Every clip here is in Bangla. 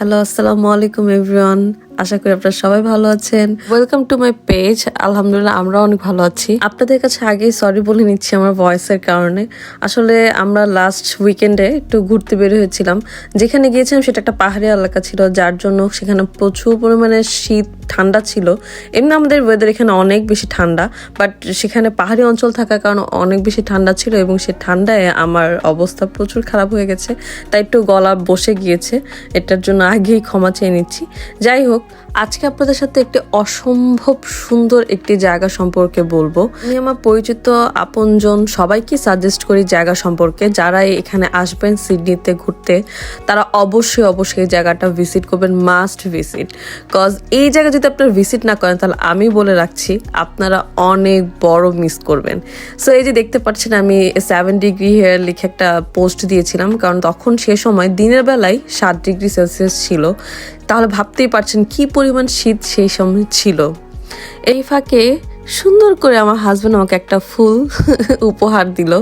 হ্যালো আসসালামু আলাইকুম এভরিওয়ান আশা করি আপনারা সবাই ভালো আছেন। ওয়েলকাম টু মাই পেজ আলহামদুলিল্লাহ আমরা অনেক ভালো আছি। আপনাদের কাছে আগেই সরি বলে নিচ্ছি আমার ভয়েসের কারণে। আসলে আমরা লাস্ট উইকেন্ডে একটু ঘুরতে বের হয়েছিলাম। যেখানে গিয়েছিলাম সেটা একটা পাহাড়ি এলাকা ছিল, যার জন্য সেখানে প্রচুর পরিমাণে শীত, ঠান্ডা ছিল। এমনি আমাদের ওয়েদার এখানে অনেক বেশি ঠান্ডা বাট সেখানে পাহাড়ি অঞ্চল থাকার কারণে অনেক বেশি ঠান্ডা ছিল এবং সে ঠান্ডায় আমার অবস্থা প্রচুর খারাপ হয়ে গেছে। তাই একটু গলা বসে গিয়েছে। এটার জন্য আগেই ক্ষমা চেয়ে নিচ্ছি। যাই হোক আজকে আপনাদের সাথে একটি অসম্ভব সুন্দর একটি জায়গা সম্পর্কে বলব। আমি আমার পরিচিত আপনজন সবাইকে সাজেস্ট করি জায়গা সম্পর্কে। যারা এখানে আসবেন সিডনিতে ঘুরতে, তারা অবশ্যই অবশ্যই জায়গাটা ভিজিট করবেন মাস্ট ভিজিট কজ এই জায়গা যদি আপনারা ভিজিট না করেন, তাহলে আমি বলে রাখছি, আপনারা অনেক বড় মিস করবেন। সো এই যে দেখতে পাচ্ছেন, আমি সেভেন ডিগ্রি হেয়ার লিখে একটা পোস্ট দিয়েছিলাম, কারণ তখন সে সময় দিনের বেলায় সাত ডিগ্রি সেলসিয়াস ছিল। তাহলে ভাবতেই পারছেন কি পরিমাণ শীত সেই সময় ছিল। এই ফাঁকে সুন্দর করে আমার হাজব্যান্ড আমাকে একটা ফুল উপহার দিল।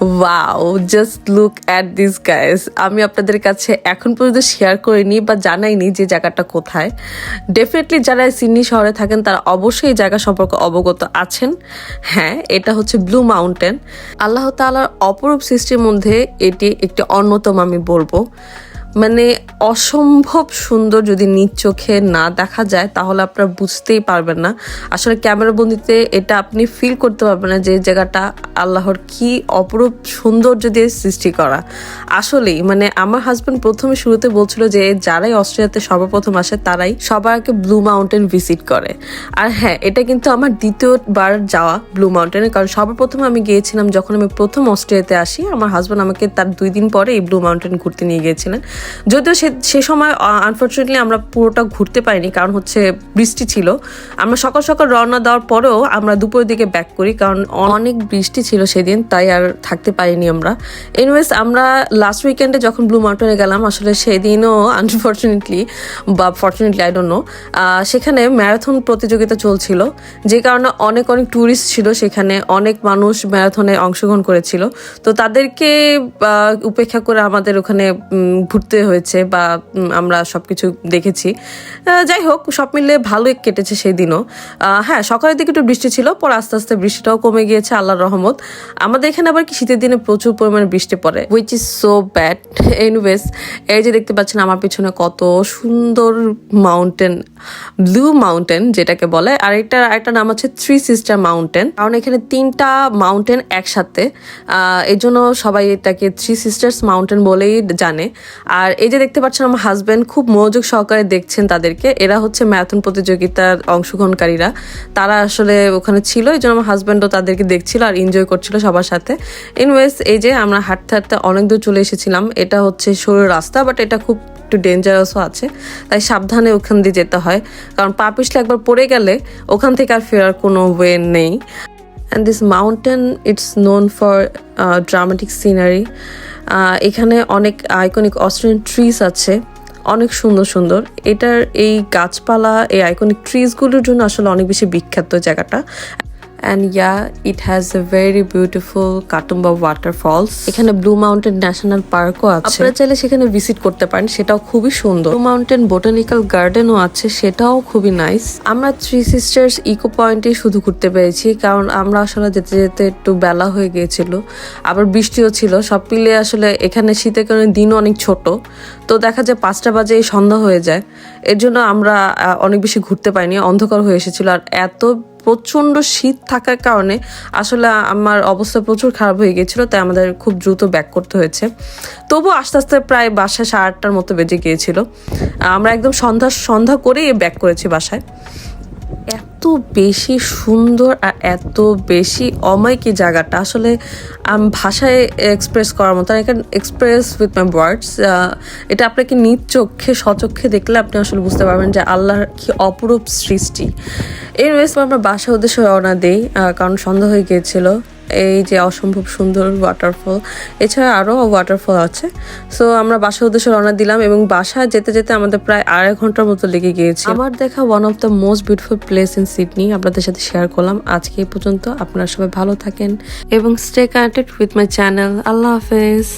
Wow just look at this guys আমি আপনাদের কাছে এখন পর্যন্ত শেয়ার করিনি বা জানাইনি যে জায়গাটা কোথায়। ডেফিনেটলি যারা সিডনি শহরে থাকেন, তারা অবশ্যই এই জায়গা সম্পর্কে অবগত আছেন। হ্যাঁ এটা হচ্ছে ব্লু মাউন্টেন আল্লাহ তালার অপরূপ সৃষ্টির মধ্যে এটি একটি অন্যতম আমি বলব। মানে অসম্ভব সুন্দর যদি নিজ চোখে না দেখা যায়, তাহলে আপনারা বুঝতেই পারবেন না। আসলে ক্যামেরা বন্দিতে এটা আপনি ফিল করতে পারবেন না যে জায়গাটা আল্লাহর কি অপরূপ সৌন্দর্য দিয়ে সৃষ্টি করা। আসলেই মানে আমার হাজব্যান্ড প্রথমে শুরুতে বলছিল যে যারাই অস্ট্রেলিয়াতে সর্বপ্রথম আসে, তারাই সবার আগে ব্লু মাউন্টেন ভিজিট করে। আর হ্যাঁ এটা কিন্তু আমার দ্বিতীয়বার যাওয়া ব্লু মাউন্টেনে কারণ সর্বপ্রথম আমি গিয়েছিলাম যখন আমি প্রথম অস্ট্রেলিয়াতে আসি, আমার হাজব্যান্ড আমাকে তার দুই দিন পরে এই ব্লু মাউন্টেন ঘুরতে নিয়ে গিয়েছিলেন। যদিও সে সে সময় আনফর্চুনেটলি আমরা পুরোটা ঘুরতে পারিনি কারণ হচ্ছে বৃষ্টি ছিল। আমরা সকাল সকাল রওনা দেওয়ার পরেও আমরা দুপুরের দিকে ব্যাক করি কারণ অনেক বৃষ্টি ছিল সেদিন তাই আর থাকতে পারিনি আমরা। এনিওয়েজ আমরা লাস্ট উইকেন্ডে যখন ব্লু মাউন্টেনে গেলাম আসলে সেদিনও আনফর্চুনেটলি বা ফর্চুনেটলি আই ডোন্ট নো সেখানে ম্যারাথন প্রতিযোগিতা চলছিল যে কারণে অনেক অনেক ট্যুরিস্ট ছিল সেখানে অনেক মানুষ ম্যারাথনে অংশগ্রহণ করেছিল। তো তাদেরকে উপেক্ষা করে আমাদের ওখানে উম, ঘুরতে হয়েছে বা আমরা সবকিছু দেখেছি। যাই হোক, সব মিলে ভালোই কেটেছে সেই দিনও। হ্যাঁ সকালের দিকে একটু বৃষ্টি ছিল, পরে আস্তে আস্তে বৃষ্টিটাও কমে গিয়েছে, আল্লাহর রহমত। আমাদের এখানে আবার কি শীতের দিনে প্রচুর পরিমাণে বৃষ্টি পড়ে which is so bad anyways এই যে দেখতে পাচ্ছেন আমার পিছনে কত সুন্দর মাউন্টেন ব্লু মাউন্টেন যেটাকে বলে, আর এটার একটা নাম হচ্ছে থ্রি সিস্টার মাউন্টেন কারণ এখানে তিনটা মাউন্টেন একসাথে এই জন্য সবাই এটাকে থ্রি সিস্টার্স মাউন্টেন বলেই জানে। আর এই যে দেখতে পাচ্ছেন আমার হাজব্যান্ড খুব মনোযোগ সহকারে দেখছেন তাদেরকে। এরা হচ্ছে ম্যারাথন প্রতিযোগিতার অংশগ্রহণকারীরা। তারা আসলে ওখানে ছিল, এই জন্য আমার হাজব্যান্ডও তাদেরকে দেখছিল আর এনজয় করছিল সবার সাথে। ইনওয়েজ এই যে আমরা হাঁটতে হাঁটতে অনেক দূর চলে এসেছিলাম, এটা হচ্ছে সরু রাস্তা বাট এটা খুব একটু ডেঞ্জারাসও আছে। তাই সাবধানে ওখান দিয়ে যেতে হয়, কারণ পা পিছলে একবার পড়ে গেলে ওখান থেকে আর ফেরার কোনো ওয়ে নেই। And this mountain it's known for dramatic scenery এখানে অনেক আইকনিক অস্ট্রেলিয়ান ট্রিজ আছে। অনেক সুন্দর সুন্দর। এটার এই গাছপালা, এই আইকনিক ট্রিজগুলোর জন্য আসলে অনেক বেশি বিখ্যাত জায়গাটা। And yeah it has a very beautiful Katoomba waterfalls এখানে ব্লু মাউন্টেন ন্যাশনাল পার্কও আছে। আপনারা চাইলে সেখানে ভিজিট করতে পারেন, সেটাও খুবই সুন্দর। ব্লু মাউন্টেন বোটানিক্যাল গার্ডেনও আছে, সেটাও খুবই নাইস আমরা থ্রি সিস্টার্স ইকো পয়েন্টে শুধু ঘুরতে পেরেছি, কারণ আমরা আসলে যেতে যেতে একটু বেলা হয়ে গিয়েছিল, আবার বৃষ্টিও ছিল। সব মিলিয়ে আসলে এখানে শীতের কারণে দিনও অনেক ছোট, তো দেখা যায় পাঁচটা বাজে সন্ধ্যা হয়ে যায়। এর জন্য আমরা অনেক বেশি ঘুরতে পারিনি, অন্ধকার হয়ে এসেছিল। আর এত প্রচণ্ড শীত থাকার কারণে আসলে আমার অবস্থা প্রচুর খারাপ হয়ে গিয়েছিল, তাই আমাদের খুব দ্রুত ব্যাক করতে হয়েছে। তবু আস্তে আস্তে প্রায় বাসায় সাড়ে আটটার মতো বেজে গিয়েছিল। আমরা একদম সন্ধ্যা সন্ধ্যা করেই ব্যাক করেছি বাসায়। এত বেশি সুন্দর আর এত বেশি অমায়িক জায়গাটা? আসলে আম, ভাষায় এক্সপ্রেস করার মতো I can express with my words এটা আপনাকে নিজ চোখে সচক্ষে দেখলে আপনি আসলে বুঝতে পারবেন যে আল্লাহর কি অপরূপ সৃষ্টি। এর ওয়েস আমরা বাসা উদ্দেশ্যে রওনা দিই কারণ সন্ধ্যা হয়ে গিয়েছিল। এই যে অসম্ভব সুন্দর ওয়াটারফল এছাড়া আরও ওয়াটারফল আছে। সো আমরা বাসার উদ্দেশ্যে রওনা দিলাম এবং বাসায় যেতে যেতে আমাদের প্রায় আড়াই ঘণ্টার মতো লেগে গিয়েছে। আমার দেখা one of the most beautiful place in Sydney আপনাদের সাথে শেয়ার করলাম। আজকে এই পর্যন্ত আপনারা সবাই ভালো থাকেন এবং stay connected with my channel আল্লাহ হাফেজ।